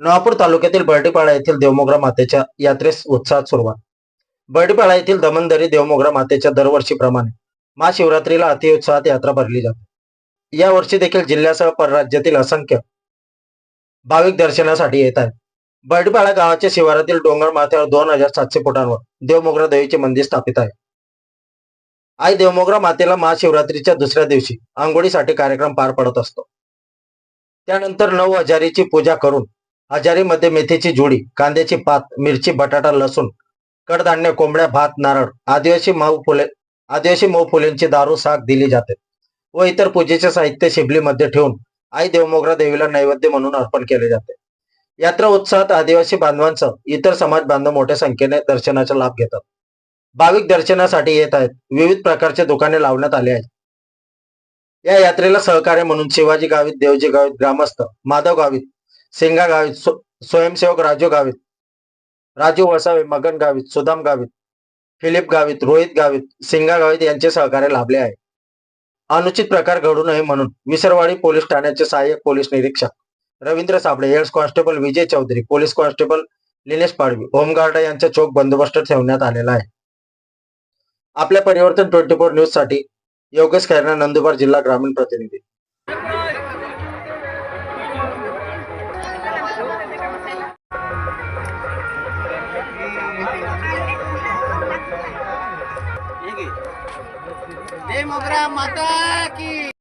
नवापूर तालुक्यातील बर्डीपाडा येथील देवमोगरा मातेच्या यात्रेस उत्साहात सुरुवात. बर्डीपाडा येथील दमनदरी देवमोगरा मातेच्या दरवर्षीप्रमाणे महाशिवरात्रीला अतिउत्साहात यात्रा भरली जाते. या वर्षी देखील जिल्ह्यासह परराज्यातील असंख्य भाविक दर्शनासाठी येत आहेत. बर्डीपाडा गावाच्या शिवारातील डोंगर माथ्यावर दोन हजार सातशे फुटांवर देवमोगरा देवीचे मंदिर स्थापित आहे. आई देवमोगरा मातेला महाशिवरात्रीच्या दुसऱ्या दिवशी आंघोळीसाठी कार्यक्रम पार पडत असतो. त्यानंतर नऊ हजारीची पूजा करून हजारीमध्ये मेथीची जुडी कांद्याची पात मिरची बटाटा लसूण कडधान्य कोंबड्या भात नारळ आदिवासी मऊ फुले आदिवासी मऊ फुलेंची दारू साग दिली जाते व इतर पूजेचे साहित्य शिबलीमध्ये ठेवून आई देवमोगरा देवीला नैवेद्य म्हणून अर्पण केले जाते. यात्रा उत्साहात आदिवासी बांधवांसह इतर समाज बांधव मोठ्या संख्येने दर्शनाचा लाभ घेतात. भाविक दर्शनासाठी येत आहेत. विविध प्रकारचे दुकाने लावण्यात आले आहेत. या यात्रेला सहकार्य म्हणून शिवाजी गावित देवजी गावित ग्रामस्थ माधव गावित सिंगा गावित स्वयंसेवक राजू गावित राजू वसावे मगन गावित सुदाम गावित फिलिप गावित रोहित गावित सिंगा गावित यांचे सहकार्य लाभले आहे. अनुचित प्रकार घडू नये म्हणून विसरवाडी पोलीस ठाण्याचे सहाय्यक पोलीस निरीक्षक Ravindra Sable head constable Vijay Chaudhari police constable Linesh Padvi home guard यांचा चोख बंदोबस्त ठेवण्यात आलेला आहे. आपल्या परिवर्तन ट्वेंटी फोर न्यूजसाठी योगेश खैरना नंदुरबार जिल्हा ग्रामीण प्रतिनिधी. Demograma ataque!